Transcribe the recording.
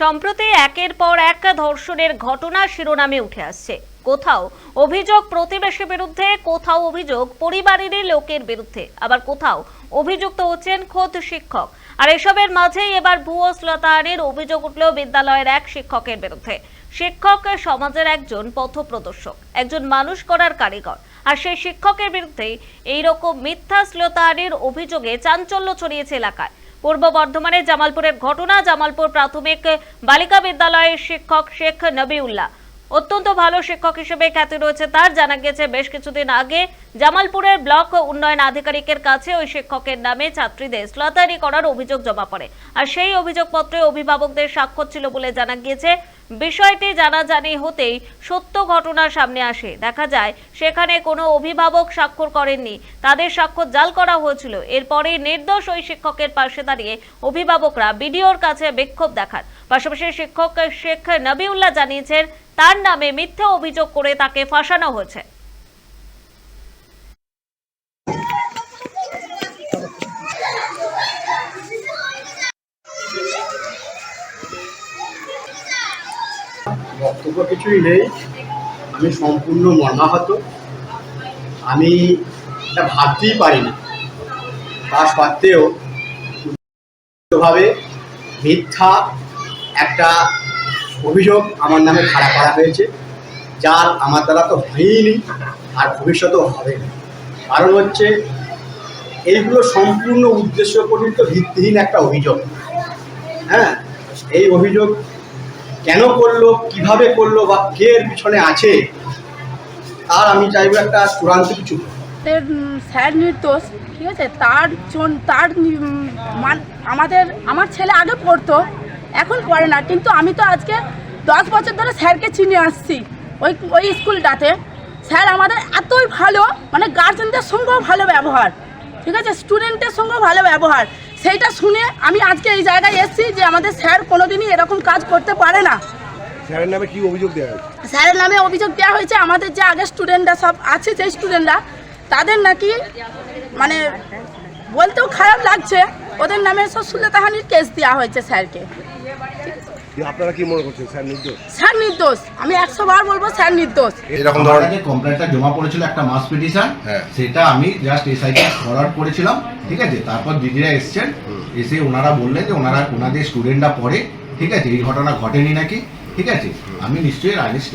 সম্প্রতি একের পর এক ধর্ষণের ঘটনা শিরোনামে উঠে আসছে। কোথাও অভিযোগ প্রতিবেশী বিরুদ্ধে, কোথাও অভিযোগ পরিবারেরই লোকের বিরুদ্ধে। আবার কোথাও অভিযুক্ত হচ্ছেন খোদ শিক্ষক। আর এসবের মাঝেই এবার ভুয়ো শ্লতায়নের অভিযোগ উঠল বিদ্যালয়ের এক শিক্ষকের বিরুদ্ধে। শিক্ষক সমাজের একজন পথপ্রদর্শক, একজন মানুষ করার কারিগর। আর সেই শিক্ষকের বিরুদ্ধে এইরকম মিথ্যা শ্লোতায়নের অভিযোগে চাঞ্চল্য ছড়িয়েছে এলাকায়। পূর্ব বর্ধমানের জামালপুরের ঘটনা, জামালপুর প্রাথমিক বালিকা বিদ্যালয়ের শিক্ষক শেখ নবিউল্লাহ। অত্যন্ত ভালো শিক্ষক হিসেবে খ্যাতি রয়েছে তার, জানা গেছে বেশ কিছুদিন আগে জামালপুরের ব্লক উন্নয়ন আধিকারিকের কাছে ওই শিক্ষকের নামে ছাত্রীদের শ্লতানি করার অভিযোগ জমা পড়ে। আর সেই অভিযোগপত্রে অভিভাবকদের স্বাক্ষর ছিল বলে জানা গিয়েছে বিষয়টি জানাজানি হতেই সত্য ঘটনা সামনে আসে। দেখা যায়, সেখানে কোনো অভিভাবক স্বাক্ষর করেননি। তাদের স্বাক্ষর জাল করা হয়েছিল। এরপরে নির্দোষ ওই শিক্ষকের পাশে দাঁড়িয়ে অভিভাবকরা বিডিওর কাছে বিক্ষোভ দেখান। পাশাপাশি শিক্ষক শেখ নবিউল্লাহ জানিয়েছেন, তার নামে মিথ্যা অভিযোগ করে তাকে ফাঁসানো হয়েছে। কিছুই নেই। আমি সম্পূর্ণ মর্মাহত। আমি এটা ভাবতেই পারি না তা সত্ত্বেও ভাবে মিথ্যা একটা অভিযোগ আমার নামে খাড়া করা হয়েছে, যার আমার দ্বারা তো হয়নি আর ভবিষ্যতেও হবে না। কারণ হচ্ছে, এইগুলো সম্পূর্ণ উদ্দেশ্য পরিণত ভিত্তিহীন একটা অভিযোগ। হ্যাঁ এই অভিযোগ কেন করল, কীভাবে করল বা কে এর পিছনে আছে, তার আমি চাইব একটা চূড়ান্ত কিছু। স্যার নির্দোষ, ঠিক আছে? তার জন, তার মান- আমাদের, আমার ছেলে আগে পড়তো, এখন পড়ে না। কিন্তু আমি তো আজকে দশ বছর ধরে স্যারকে চিনে আসছি, ওই ওই স্কুলটাতে। স্যার আমাদের এতই ভালো মানে গার্জেনদের সঙ্গেও ভালো ব্যবহার, ঠিক আছে? স্টুডেন্টের সঙ্গেও ভালো ব্যবহার। সেইটা শুনে আমি আজকে এই জায়গায় এসেছি যে আমাদের স্যার কোনোদিনই এরকম কাজ করতে পারে না। স্যারের নামে কি অভিযোগ দেওয়া হয়েছে? স্যারের নামে অভিযোগ দেওয়া হয়েছে আমাদের যে আগে স্টুডেন্টরা সব আছে যে স্টুডেন্টরা তাদের নাকি মানে বলতেও খারাপ লাগছে। ওদের নামে সব সুলতাহানির কেস দেওয়া হয়েছে স্যারকে। আপনারা কি মনে করছেন স্যার নির্দোষ? স্যার নির্দোষ। আমি একশো বার বলব স্যার নির্দোষ। এরকম ধরনের কমপ্লেনটা জমা পড়েছিল একটা মাস পিটিশন হ্যাঁ। সেটা আমি জাস্ট এসআইটি ফরওয়ার্ড করেছিলাম ঠিক আছে? তারপর দিদিরা এসছেন এসে ওনারা বললেন যে ওনারা ওনাদের স্টুডেন্টরা পড়ে ঠিক আছে? এই ঘটনা ঘটেনি নাকি? ঠিক আছে? আমি নিশ্চয়ই রাজেশ